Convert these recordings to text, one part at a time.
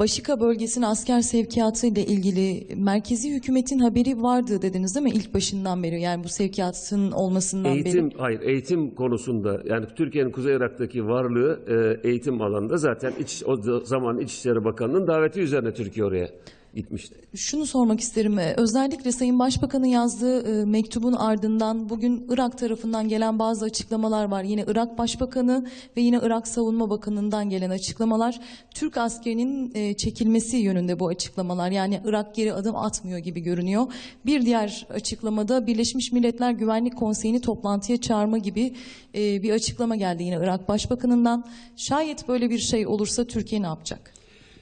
Başika bölgesine asker sevkiyatı ile ilgili merkezi hükümetin haberi vardı dediniz değil mi ilk başından beri? Yani bu sevkiyatın olmasından Eğitim, beri. hayır eğitim konusunda yani Türkiye'nin Kuzey Irak'taki varlığı e, eğitim alanında zaten iç, o zaman İçişleri Bakanı'nın daveti üzerine Türkiye oraya gitmişti. Şunu sormak isterim. e, Özellikle Sayın Başbakan'ın yazdığı e, mektubun ardından bugün Irak tarafından gelen bazı açıklamalar var. Yine Irak Başbakanı ve yine Irak Savunma Bakanı'ndan gelen açıklamalar. Türk askerinin e, çekilmesi yönünde bu açıklamalar. Yani Irak geri adım atmıyor gibi görünüyor. Bir diğer açıklamada Birleşmiş Milletler Güvenlik Konseyi'ni toplantıya çağırma gibi bir açıklama geldi yine Irak Başbakanı'ndan. Şayet böyle bir şey olursa Türkiye ne yapacak?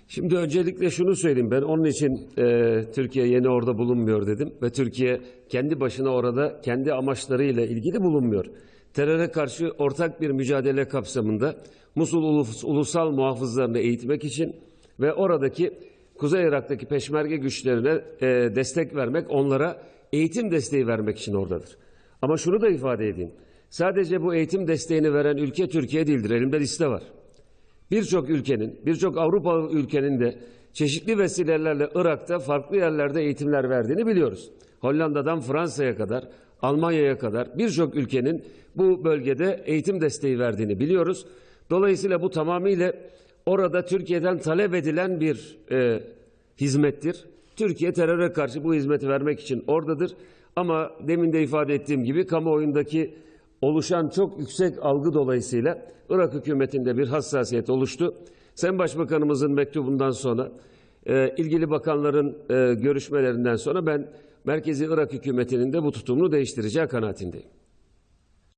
Şimdi öncelikle şunu söyleyeyim ben onun için e, Türkiye yeni orada bulunmuyor dedim ve Türkiye kendi başına orada kendi amaçlarıyla ilgili bulunmuyor. Teröre karşı ortak bir mücadele kapsamında Musul ulus- ulusal muhafızlarını eğitmek için ve oradaki Kuzey Irak'taki peşmerge güçlerine e, destek vermek, onlara eğitim desteği vermek için oradadır. Ama şunu da ifade edeyim. Sadece bu eğitim desteğini veren ülke Türkiye değildir. Elimde liste var. Birçok ülkenin, birçok Avrupa ülkenin de çeşitli vesilelerle Irak'ta farklı yerlerde eğitimler verdiğini biliyoruz. Hollanda'dan Fransa'ya kadar, Almanya'ya kadar birçok ülkenin bu bölgede eğitim desteği verdiğini biliyoruz. Dolayısıyla bu tamamıyla orada Türkiye'den talep edilen bir e, hizmettir. Türkiye teröre karşı bu hizmeti vermek için oradadır. Ama demin de ifade ettiğim gibi kamuoyundaki oluşan çok yüksek algı dolayısıyla Irak hükümetinde bir hassasiyet oluştu. Sayın Başbakanımızın mektubundan sonra e, ilgili bakanların e, görüşmelerinden sonra ben Merkezi Irak hükümetinin de bu tutumunu değiştireceği kanaatindeyim.